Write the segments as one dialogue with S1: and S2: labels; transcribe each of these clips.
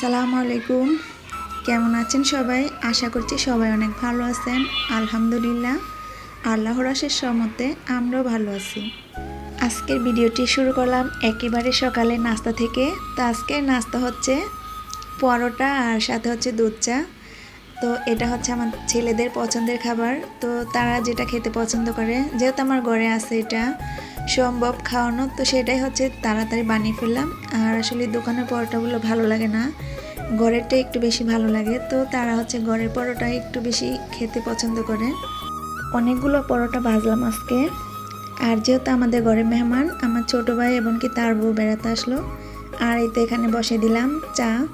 S1: আসসালামু আলাইকুম। কেমন আছেন সবাই? আশা করছি সবাই অনেক ভালো আছেন। আলহামদুলিল্লাহ। আল্লাহর আশের সমতে আমরাও ভালো আছি। আজকের ভিডিওটি শুরু করলাম একেবারে সকালে নাস্তা থেকে। তো আজকে নাস্তা হচ্ছে পরোটা আর সাথে হচ্ছে দুধ চা। তো এটা হচ্ছে আমার ছেলেদের পছন্দের খাবার। তো তারা যেটা খেতে পছন্দ করে, যেহেতু আমার ঘরে আছে এটা সম্ভব খাওয়ানো। তো সেটাই হচ্ছে তাড়াতাড়ি বানিয়ে ফেললাম। আর আসলে দোকানের পরোটাগুলো ভালো লাগে না। ঘরেরটা একটু বেশি ভালো লাগে। তো তারা হচ্ছে ঘরের পরোটা একটু বেশি খেতে পছন্দ করে। অনেকগুলো পরোটা ভাজলাম আজকে। আর যেহেতু আমাদের ঘরে মেহমান, আমার ছোট ভাই এবং কি তার বউ বেড়াতে আসলো। আর এই তো এখানে বসে দিলাম চা।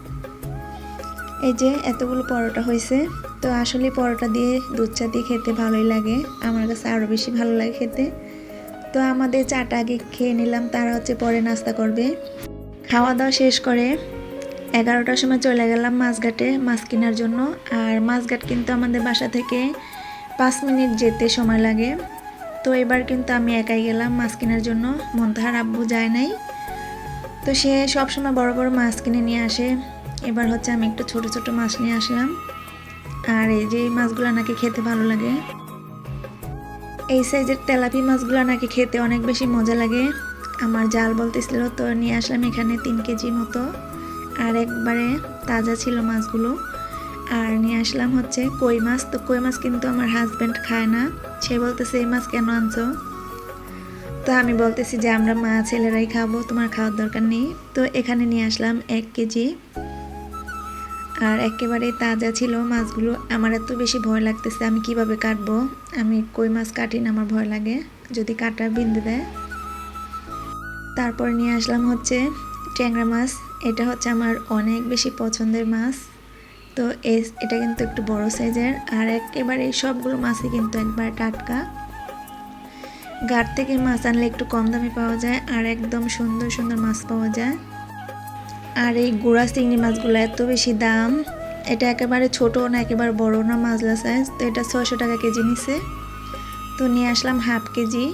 S1: এই যে এতগুলো পরোটা হয়েছে। তো আসলে পরোটা দিয়ে দুধ চা দিয়ে খেতে ভালোই লাগে। আমার কাছে আরও বেশি ভালো লাগে খেতে। তো আমাদের চাটা আগে খেয়ে নিলাম, তারা হচ্ছে পরে নাস্তা করবে। খাওয়া দাওয়া শেষ করে এগারোটার সময় চলে গেলাম মাছঘাটে মাছ কেনার জন্য। আর মাছঘাট কিন্তু আমাদের বাসা থেকে পাঁচ মিনিট যেতে সময় লাগে। তো এবার কিন্তু আমি একাই গেলাম মাছ কেনার জন্য, মন্তাহার আব্বু যায় নাই। তো সে সবসময় বড় বড় মাছ কিনে নিয়ে আসে। এবার হচ্ছে আমি একটু ছোট ছোট মাছ নিয়ে আসলাম। আর এই যে মাছগুলো নাকি খেতে ভালো লাগে। এই সাইজের তেলাপি মাছগুলো নাকি খেতে অনেক বেশি মজা লাগে। আমার জাল বলতেছিল, তো নিয়ে আসলাম এখানে তিন কেজি মতো। আর একবারে তাজা ছিল মাছগুলো। আর নিয়ে আসলাম হচ্ছে কই মাছ। তো কই মাছ কিন্তু আমার হাজব্যান্ড খায় না। সে বলতেছে, এই মাছ কেন আনছো? তো আমি বলতেছি যে, আমরা মা ছেলেরাই খাব, তোমার খাওয়ার দরকার নেই। তো এখানে নিয়ে আসলাম এক কেজি। আর একেবারে তাজা ছিল। মাছগুলো আমার এত বেশি ভয় লাগতেছে, আমি কীভাবে কাটবো? আমি কই মাছ কাটি না আমার ভয় লাগে। যদি কাটা বিন্দু দেয়। তারপর নিয়ে আসলাম হচ্ছে ট্যাংরা মাছ। এটা হচ্ছে আমার অনেক বেশি পছন্দের মাছ। তো এটা কিন্তু একটু বড় সাইজের আর একেবারে সবগুলো মাছই কিন্তু একবার টাটকা। ঘাট থেকে মাছ আনলে একটু কম দামে পাওয়া যায় আর একদম সুন্দর সুন্দর মাছ পাওয়া যায়। আর এই গুড়া চিংড়ি মাছগুলো এত বেশি দাম। এটা একেবারে ছোট না, একেবারে বড় না মাজলা সাইজ তো এটা ছয়শো টাকা কেজি নিছে। তো নিয়ে আসলাম হাফ কেজি।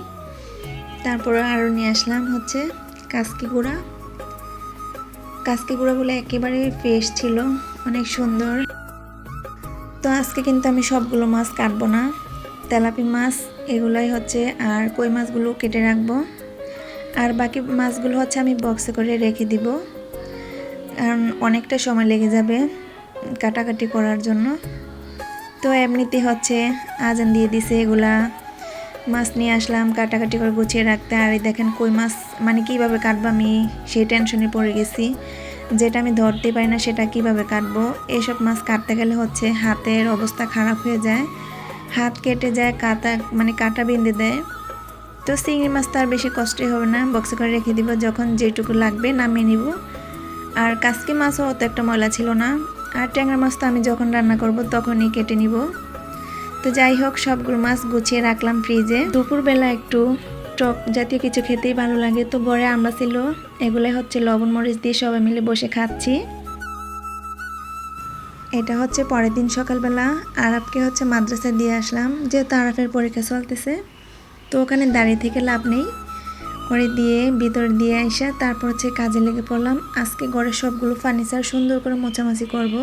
S1: তারপরে আরও নিয়ে আসলাম হচ্ছে কাসকি গুঁড়া। কাসকি গুঁড়াগুলো একেবারে ফ্রেশ ছিল, অনেক সুন্দর। তো আজকে কিন্তু আমি সবগুলো মাছ কাটবো না। তেলাপি মাছ, এগুলোই হচ্ছে আর কই মাছগুলো কেটে রাখব। আর বাকি মাছগুলো হচ্ছে আমি বক্সে করে রেখে দিব। অনেকটা সময় লেগে যাবে কাটাকাটি করার জন্য। তো এমনিতে হচ্ছে আজান দিয়ে দিছে এগুলা। মাছ নিয়ে আসলাম, কাটাকাটি করে গুছিয়ে রাখতে। আর এই দেখেন কই মাছ মানে কীভাবে কাটবো আমি সেই টেনশনে পড়ে গেছি। যেটা আমি ধরতে পারি না সেটা কীভাবে কাটবো। এইসব মাছ কাটতে গেলে হচ্ছে হাতের অবস্থা খারাপ হয়ে যায়। হাত কেটে যায়, কাটা মানে কাটা বেঁধে দেয়। তো চিংড়ি মাছ তো আর বেশি কষ্টই হবে না। বক্সে করে রেখে দিব। যখন যেটুকু লাগবে নামিয়ে নিব। আর কাসকি মাছও অত একটা ময়লা ছিল না। আর ট্যাংরা মাছ তো আমি যখন রান্না করব তখনই কেটে নিব। তো যাই হোক, সবগুলো মাছ গুছিয়ে রাখলাম ফ্রিজে। দুপুরবেলা একটু টক জাতীয় কিছু খেতেই ভালো লাগে। তো গড়ে আমরা ছিল, এগুলোই হচ্ছে লবণ মরিচ দিয়ে সবাই মিলে বসে খাচ্ছি। এটা হচ্ছে পরের দিন সকালবেলা। আরবকে হচ্ছে মাদ্রাসা দিয়ে আসলাম, যেহেতু আরফের পরীক্ষা চলতেছে। তো ওখানে দাঁড়িয়ে থেকে লাভ নেই। করে দিয়ে, ভিতর দিয়ে আসা তারপর হচ্ছে কাজে লেগে পড়লাম। আজকে ঘরের সবগুলো ফার্নিচার সুন্দর করে মোছামাছি করব।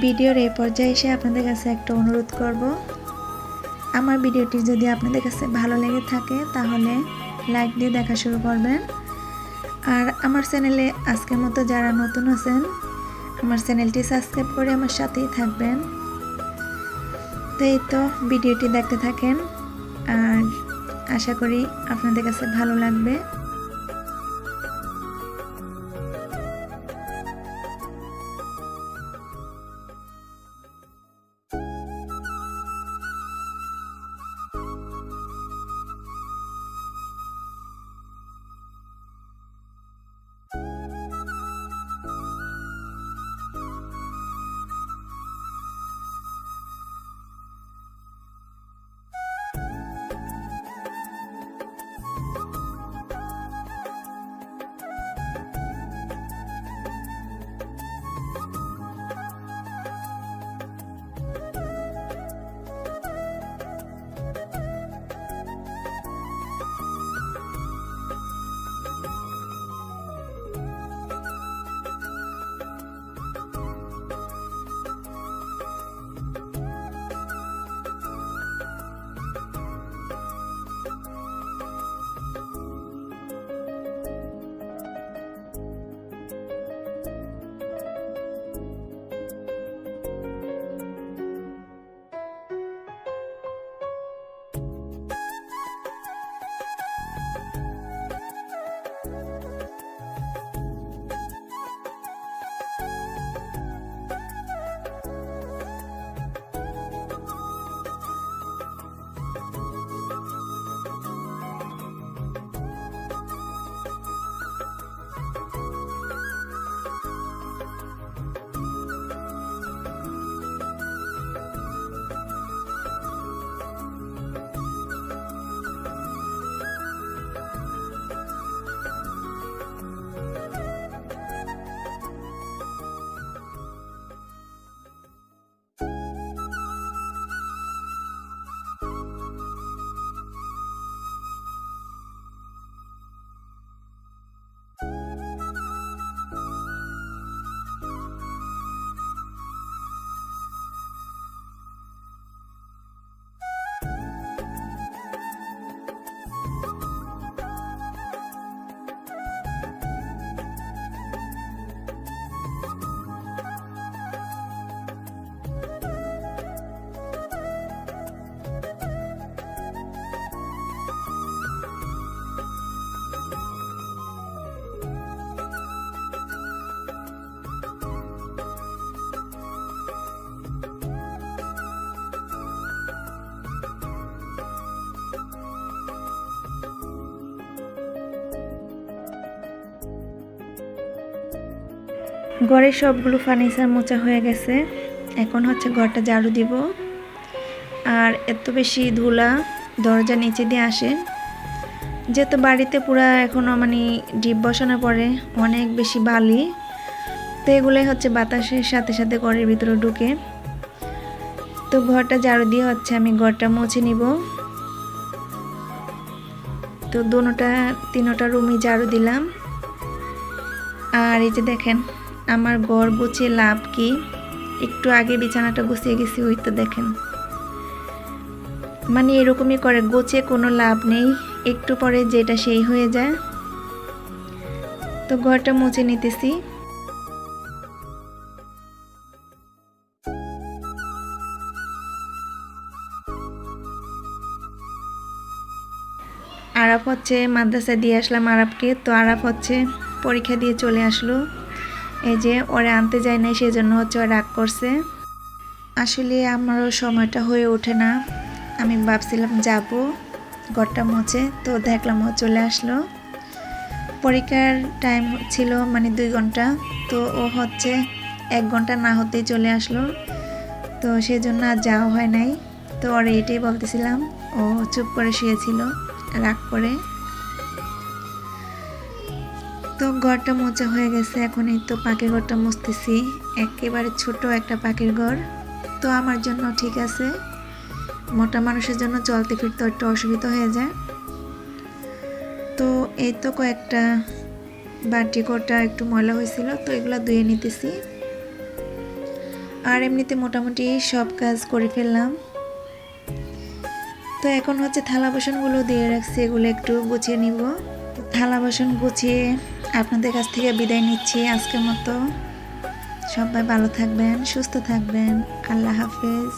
S1: ভিডিওর এই পর্যায়ে এসে আপনাদের কাছে একটা অনুরোধ করব। আমার ভিডিওটি যদি আপনাদের কাছে ভালো লেগে থাকে, তাহলে লাইক দিয়ে দেখা শুরু করবেন। আর আমার চ্যানেলে আজকের মতো যারা নতুন আছেন, আমার চ্যানেলটি সাবস্ক্রাইব করে আমার সাথেই থাকবেন। তো এই তো ভিডিওটি দেখতে থাকেন, আর আশা করি আপনাদের কাছে ভালো লাগবে। ঘরের সবগুলো ফার্নিচার মোচা হয়ে গেছে। এখন হচ্ছে ঘরটা ঝাড়ু দিব। আর এত বেশি ধুলা দরজা নিচে দিয়ে আসে। যেহেতু বাড়িতে পুরা এখনও মানে ডিপ বসানোর পরে, অনেক বেশি বালি, তো এগুলোই হচ্ছে বাতাসের সাথে সাথে ঘরের ভিতরে ঢুকে। তো ঘরটা ঝাড়ু দিয়ে হচ্ছে আমি ঘরটা মুছে নিব। তো দুটা, তিনোটা রুমই ঝাড়ু দিলাম। আর এই যে দেখেন আমার ঘর গুছিয়ে লাভ কি? একটু আগে বিছানাটা গুছিয়ে গেছি, ওই তো দেখেন। মানে এরকমই করে গোছিয়ে কোনো লাভ নেই। একটু পরে যেটা সেই হয়ে যায়। তো ঘরটা মুছে নিতেছি। আরাফ হচ্ছে মাদ্রাসা দিয়ে আসলাম আরাফকে। তো আরাফ হচ্ছে, পরীক্ষা দিয়ে চলে আসলো। এই যে ওরে আনতে যায় নাই, সেজন্য হচ্ছে ও রাগ করছে। আসলে আমারও সময়টা হয়ে ওঠে না। আমি ভাবছিলাম যাব, ঘরটা মুছে তো দেখলাম ও চলে আসলো। পরীক্ষার টাইম ছিল মানে দুই ঘণ্টা, তো ও হচ্ছে এক ঘণ্টা না হতেই চলে আসলো। তো সেজন্য আর যাওয়া হয় নাই। তো ওর এটাই বলতেছিলাম, ও চুপ করে শুয়েছিল, রাগ করে। ঘরটা মোচা হয়ে গেছে, এখন এই তো পাখির ঘরটা মুছতেছি। একেবারে ছোট একটা পাখির ঘর। তো আমার জন্য ঠিক আছে। মোটা মানুষের জন্য চলতে ফিরতে একটু অসুবিধা হয়ে যায়। তো এই তো কয়েকটা বাটি কোটা একটু ময়লা হয়েছিল, তো এগুলো ধুয়ে নিতেছি। আর এমনিতে মোটামুটি সব কাজ করে ফেললাম। তো এখন হচ্ছে থালা বাসনগুলো দিয়ে রাখছি, এগুলো একটু গুছিয়ে নিব। থালা বাসন গুছিয়ে আপনাদের কাছ থেকে বিদায় নিচ্ছি আজকের মতো। সবাই ভালো থাকবেন সুস্থ থাকবেন। আল্লাহ হাফেজ।